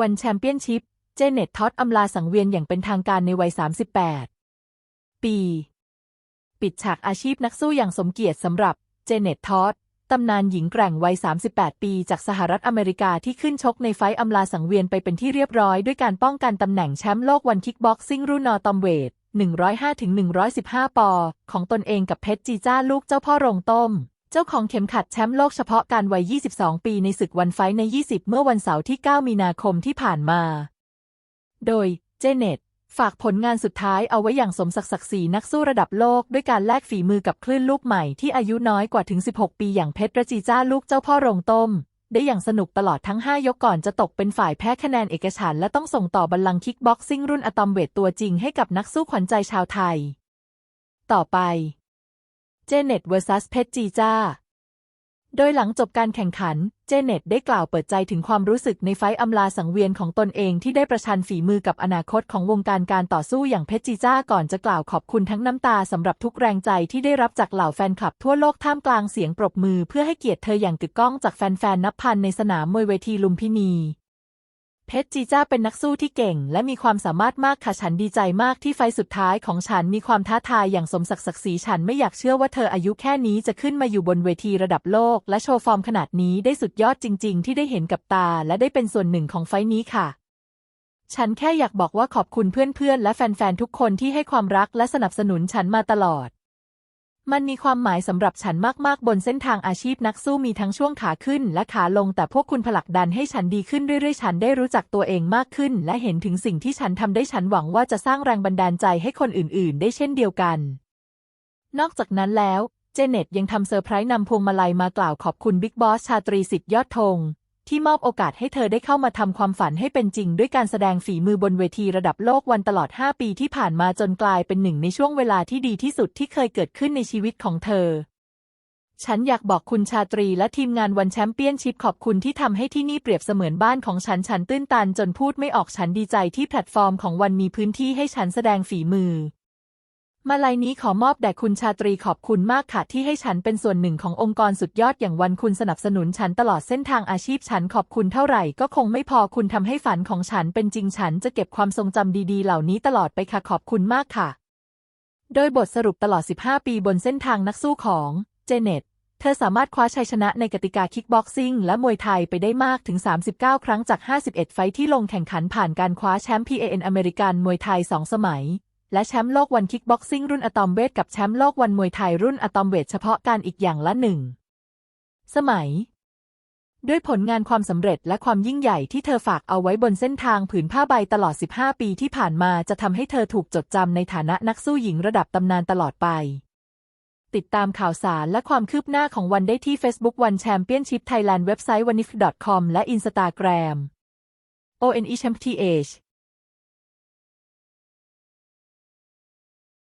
วันแชมเปี้ยนชิพ เจเน็ตทอดอำลาสังเวียนอย่างเป็นทางการในวัย 38 ปี ปิดฉากอาชีพนักสู้อย่างสมเกียรติสำหรับเจเน็ตทอดตำนานหญิงแกร่งวัย 38 ปีจากสหรัฐอเมริกาที่ขึ้นชกในไฟต์อำลาสังเวียนไปเป็นที่เรียบร้อยด้วยการป้องกันตำแหน่งแชมป์โลกวันคิกบ็อกซิ่งรุ่นนอตอมเวท105-115 ปอ ของตนเองกับเพชรจีจ้าลูกเจ้าพ่อโรงต้ม เจ้าของเข็มขัดแชมป์โลกเฉพาะการวัย 22 ปีในศึกวันไฟใน 20 เมื่อวันเสาร์ที่ 9 มีนาคมที่ผ่านมา โดยเจเน็ตฝากผลงานสุดท้ายเอาไว้อย่างสมศักดิ์ศักดิ์ศรีนักสู้ระดับโลกด้วยการแลกฝีมือกับคลื่นลูกใหม่ที่อายุน้อยกว่าถึง 16 ปีอย่างเพชรระจีจ้าลูกเจ้าพ่อโรงต้ม ได้อย่างสนุกตลอดทั้ง 5 ยกก่อนจะตกเป็นฝ่ายแพ้คะแนนเอกฉันและต้องส่งต่อบัลลังก์คิกบ็อกซิ่งรุ่นอะตอมเวทตัวจริงให้กับนักสู้ขวัญใจชาวไทย ต่อไป เจเน็ต vs เพชรจีจ้า โดยหลังจบการแข่งขัน เจเน็ตได้กล่าวเปิดใจถึงความรู้สึกในไฟอำลาสังเวียนของตนเองที่ได้ประชันฝีมือกับอนาคตของวงการการต่อสู้อย่างเพชรจีจ้าก่อนจะกล่าวขอบคุณทั้งน้ำตาสำหรับทุกแรงใจที่ได้รับจากเหล่าแฟนคลับทั่วโลกท่ามกลางเสียงปรบมือเพื่อให้เกียรติเธออย่างกึกก้องจากแฟนๆนับพันในสนามมวยเวทีลุมพินี เพชรจีจ้าเป็นนักสู้ที่เก่ง และมีความสามารถมากค่ะฉันดีใจมากที่ไฟสุดท้ายของฉันมีความท้าทายอย่างสมศักดิ์ศักดิ์ศรีฉันไม่อยากเชื่อว่าเธออายุแค่นี้จะขึ้นมาอยู่บนเวทีระดับโลก และโชว์ฟอร์มขนาดนี้ได้สุดยอดจริง ๆ ที่ได้เห็นกับตา และได้เป็นส่วนหนึ่งของไฟนี้ค่ะ ฉันแค่อยากบอกว่าขอบคุณเพื่อนๆและแฟนๆทุกคนที่ให้ความรักและสนับสนุนฉันมาตลอด มันมีความหมายสำหรับฉันมาก ๆ บนเส้นทางอาชีพนักสู้มีทั้งช่วงขาขึ้นและขาลง แต่พวกคุณผลักดันให้ฉันดีขึ้นเรื่อย ๆ ฉันได้รู้จักตัวเองมากขึ้น และเห็นถึงสิ่งที่ฉันทำได้ฉันหวังว่าจะสร้างแรงบันดาลใจให้คนอื่น ๆ ได้เช่นเดียวกัน นอกจากนั้นแล้ว เจเน็ตยังทำเซอร์ไพรส์นำพวงมาลัยมากล่าวขอบคุณบิ๊กบอสชาตรีสิทธิ์ยอดธง ที่มอบโอกาสให้เธอได้เข้ามาทำความฝันให้เป็นจริง ด้วยการแสดงฝีมือบนเวทีระดับโลกวันตลอด 5 ปีที่ผ่านมาจนกลายเป็นหนึ่งในช่วงเวลาที่ดีที่สุดที่เคยเกิดขึ้นในชีวิตของเธอ ฉันอยากบอกคุณชาตรีและทีมงานวันแชมเปี้ยนชิพขอบคุณที่ทำให้ที่นี่เปรียบเสมือนบ้านของฉันฉันตื้นตันจนพูดไม่ออกฉันดีใจที่แพลตฟอร์มของวันมีพื้นที่ให้ฉันแสดงฝีมือ มาลัยนี้ขอมอบแด่คุณชาตรีขอบคุณมากค่ะที่ให้ฉันเป็นส่วนหนึ่งขององค์กรสุดยอดอย่างวันคุณสนับสนุนฉันตลอดเส้นทางอาชีพฉันขอบคุณเท่าไหร่ก็คงไม่พอคุณทำให้ฝันของฉันเป็นจริงฉันจะเก็บความทรงจำดีๆ เหล่านี้ตลอดไปค่ะขอบคุณมากค่ะ โดยบทสรุปตลอด 15 ปีบนเส้นทางนักสู้ของเจเน็ตเธอสามารถคว้าชัยชนะในกติกาคิกบ็อกซิ่งและมวยไทยไปได้มากถึง 39 ครั้งจาก 51 ไฟท์ที่ลงแข่งขันผ่านการคว้าแชมป์ PAN อเมริกันมวยไทย 2 สมัย และแชมป์โลกวันคิกบ็อกซิ่งรุ่นอะตอมเวทกับแชมป์โลกวันมวยไทยรุ่นอะตอมเวทเฉพาะการอีกอย่างละหนึ่งสมัย ด้วยผลงานความสำเร็จและความยิ่งใหญ่ที่เธอฝากเอาไว้บนเส้นทางผืนผ้าใบตลอด 15 ปีที่ผ่านมาจะทำให้เธอถูกจดจำในฐานะนักสู้หญิงระดับตำนานตลอดไป ติดตามข่าวสารและความคืบหน้าของวันได้ที่ Facebook One Championship Thailand เว็บไซต์ wanif.com และ Instagram ONE Championship